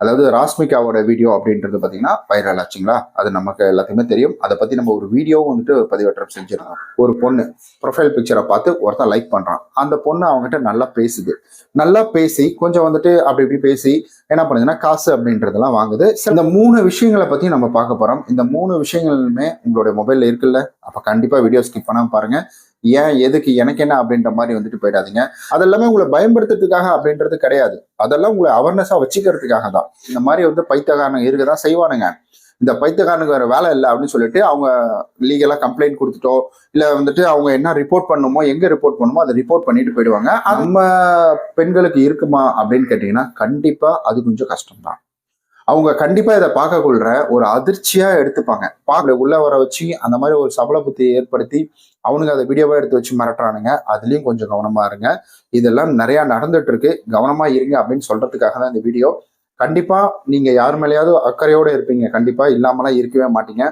அதாவது ராஸ்மிகாவோட வீடியோ அப்படின்றது பார்த்தீங்கன்னா வைரல் ஆச்சுங்களா? அது நமக்கு எல்லாத்தையுமே தெரியும். அதை பற்றி நம்ம ஒரு வீடியோவும் வந்துட்டு பதிவேற்றம் செஞ்சிருந்தோம். ஒரு பொண்ணு ப்ரொஃபைல் பிக்சரை பார்த்து ஒருத்தன் லைக் பண்ணுறான் அந்த பொண்ணு அவங்ககிட்ட நல்லா பேசுது. நல்லா பேசி கொஞ்சம் வந்துட்டு அப்படி இப்படி பேசி என்ன பண்ணுதுன்னா காசு அப்படின்றதெல்லாம் வாங்குது. இந்த மூணு விஷயங்களை பற்றி நம்ம பார்க்க போகிறோம் இந்த மூணு விஷயங்களுமே உங்களுடைய மொபைலில் இருக்குல்ல? அப்போ கண்டிப்பாக வீடியோ ஸ்கிப் பண்ணாமல் பாருங்கள் ஏன் எதுக்கு எனக்கு என்ன அப்படின்ற மாதிரி வந்துட்டு போயிடாதீங்க. அதெல்லாமே உங்களை பயன்படுத்துறதுக்காக அப்படின்றது கிடையாது. அதெல்லாம் உங்களை அவேர்னஸாக வச்சுக்கிறதுக்காக தான். இந்த மாதிரி வந்து பைத்தியக்காரங்க இருக்க தான் செய்வானுங்க. இந்த பைத்தியக்காரனுக்கு வேற வேலை இல்லை அப்படின்னு சொல்லிட்டு அவங்க லீகலாக கம்ப்ளைண்ட் கொடுத்துட்டோ இல்லை வந்துட்டு அவங்க என்ன ரிப்போர்ட் பண்ணுமோ எங்கே ரிப்போர்ட் பண்ணுமோ அதை ரிப்போர்ட் பண்ணிட்டு போயிடுவாங்க. நம்ம பெண்களுக்கு இருக்குமா அப்படின்னு கேட்டிங்கன்னா கண்டிப்பாக அது கொஞ்சம் கஷ்டம்தான். அவங்க கண்டிப்பா இதை பார்க்கக்குள்ள ஒரு அதிர்ச்சியா எடுத்துப்பாங்க. பார்க்க உள்ள வர வச்சு அந்த மாதிரி ஒரு சபல புத்தியை ஏற்படுத்தி அவனுங்க அதை வீடியோவா எடுத்து வச்சு மிரட்டுறானுங்க. அதுலயும் கொஞ்சம் கவனமா இருங்க. இதெல்லாம் நிறைய நடந்துட்டு இருக்கு கவனமா இருங்க அப்படின்னு சொல்றதுக்காக தான் இந்த வீடியோ கண்டிப்பா நீங்க யார் மேலேயாவது அக்கறையோட இருப்பீங்க. கண்டிப்பா இல்லாமலாம் இருக்கவே மாட்டீங்க.